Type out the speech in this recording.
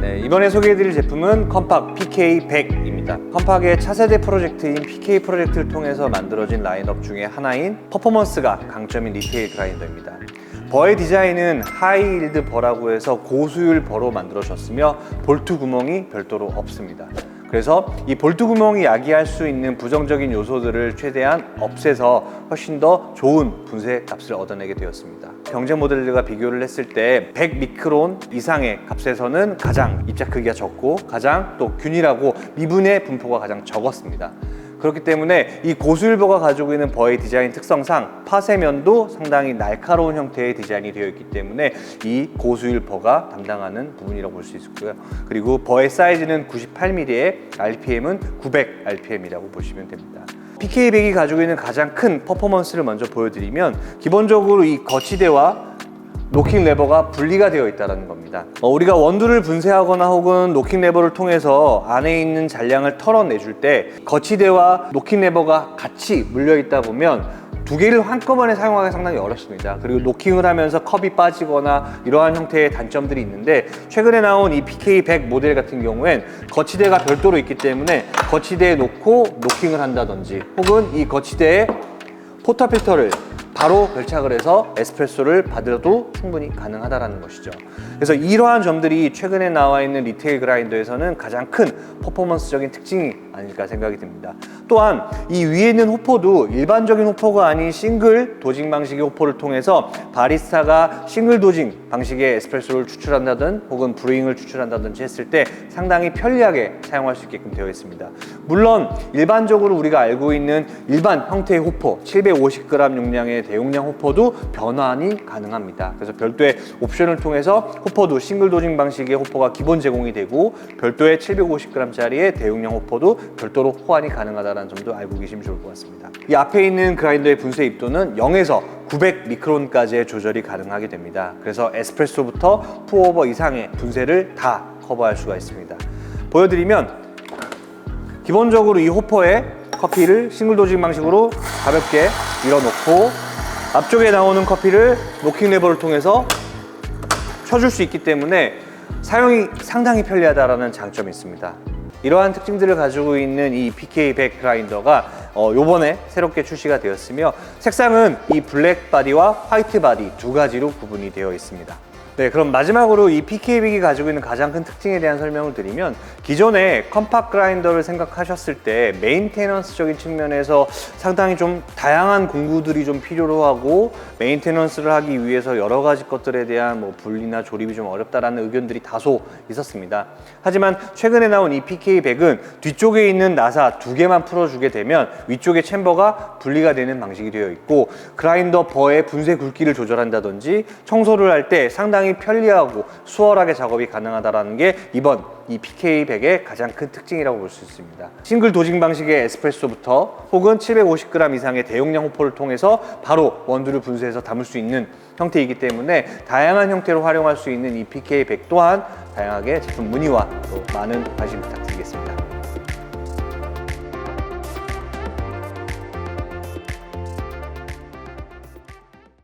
네, 이번에 소개해드릴 제품은 컴팍 PK100입니다. 컴팍의 차세대 프로젝트인 PK 프로젝트를 통해서 만들어진 라인업 중에 하나인 퍼포먼스가 강점인 리테일 그라인더입니다. 버의 디자인은 하이일드 버라고 해서 고수율 버로 만들어졌으며 볼트 구멍이 별도로 없습니다. 그래서 이 볼트 구멍이 야기할 수 있는 부정적인 요소들을 최대한 없애서 훨씬 더 좋은 분쇄 값을 얻어내게 되었습니다. 경쟁 모델들과 비교를 했을 때 100 미크론 이상의 값에서는 가장 입자 크기가 적고 가장 또 균일하고 미분의 분포가 가장 적었습니다. 그렇기 때문에 이 고수율버가 가지고 있는 버의 디자인 특성상 파쇄면도 상당히 날카로운 형태의 디자인이 되어 있기 때문에 이 고수율버가 담당하는 부분이라고 볼 수 있고요. 그리고 버의 사이즈는 98mm에 RPM은 900 RPM이라고 보시면 됩니다. PK100이 가지고 있는 가장 큰 퍼포먼스를 먼저 보여드리면 기본적으로 이 거치대와 노킹 레버가 분리가 되어 있다는 겁니다. 어, 우리가 원두를 분쇄하거나 혹은 노킹 레버를 통해서 안에 있는 잔량을 털어내줄 때 거치대와 노킹 레버가 같이 물려 있다 보면 두 개를 한꺼번에 사용하기 상당히 어렵습니다. 그리고 노킹을 하면서 컵이 빠지거나 이러한 형태의 단점들이 있는데 최근에 나온 이 PK100 모델 같은 경우엔 거치대가 별도로 있기 때문에 거치대에 놓고 노킹을 한다든지 혹은 이 거치대에 포터 필터를 바로 결착을 해서 에스프레소를 받아도 충분히 가능하다는 것이죠. 그래서 이러한 점들이 최근에 나와 있는 리테일 그라인더에서는 가장 큰 퍼포먼스적인 특징이 아닐까 생각이 듭니다. 또한 이 위에 있는 호포도 일반적인 호포가 아닌 싱글 도징 방식의 호포를 통해서 바리스타가 싱글 도징 방식의 에스프레소를 추출한다든 혹은 브루잉을 추출한다든지 했을 때 상당히 편리하게 사용할 수 있게끔 되어 있습니다. 물론 일반적으로 우리가 알고 있는 일반 형태의 호포 750g 용량의 대용량 호포도 변환이 가능합니다. 그래서 별도의 옵션을 통해서 호포도 싱글 도징 방식의 호포가 기본 제공이 되고 별도의 750g짜리의 대용량 호포도 별도로 호환이 가능하다는 점도 알고 계시면 좋을 것 같습니다. 이 앞에 있는 그라인더의 분쇄 입도는 0에서 900 미크론까지의 조절이 가능하게 됩니다. 그래서 에스프레소부터 푸오버 이상의 분쇄를 다 커버할 수가 있습니다. 보여드리면 기본적으로 이 호퍼에 커피를 싱글 도징 방식으로 가볍게 밀어놓고 앞쪽에 나오는 커피를 노킹 레버를 통해서 쳐줄 수 있기 때문에 사용이 상당히 편리하다는 장점이 있습니다. 이러한 특징들을 가지고 있는 이 PK100 그라인더가 어, 요번에 새롭게 출시가 되었으며 색상은 이 블랙 바디와 화이트 바디 두 가지로 구분이 되어 있습니다. 네, 그럼 마지막으로 이 PK100이 가지고 있는 가장 큰 특징에 대한 설명을 드리면 기존에 컴팍 그라인더를 생각하셨을 때 메인테넌스적인 측면에서 상당히 좀 다양한 공구들이 좀 필요로 하고 메인테넌스를 하기 위해서 여러 가지 것들에 대한 뭐 분리나 조립이 좀 어렵다라는 의견들이 다소 있었습니다. 하지만 최근에 나온 이 PK100은 뒤쪽에 있는 나사 두 개만 풀어주게 되면 위쪽의 챔버가 분리가 되는 방식이 되어 있고 그라인더 버의 분쇄 굵기를 조절한다든지 청소를 할 때 상당히 편리하고 수월하게 작업이 가능하다는 게 이번 이 PK100의 가장 큰 특징이라고 볼 수 있습니다. 싱글 도징 방식의 에스프레소부터 혹은 750g 이상의 대용량 호포를 통해서 바로 원두를 분쇄해서 담을 수 있는 형태이기 때문에 다양한 형태로 활용할 수 있는 이 PK100 또한 다양하게 제품 문의와 또 많은 관심 부탁드리겠습니다.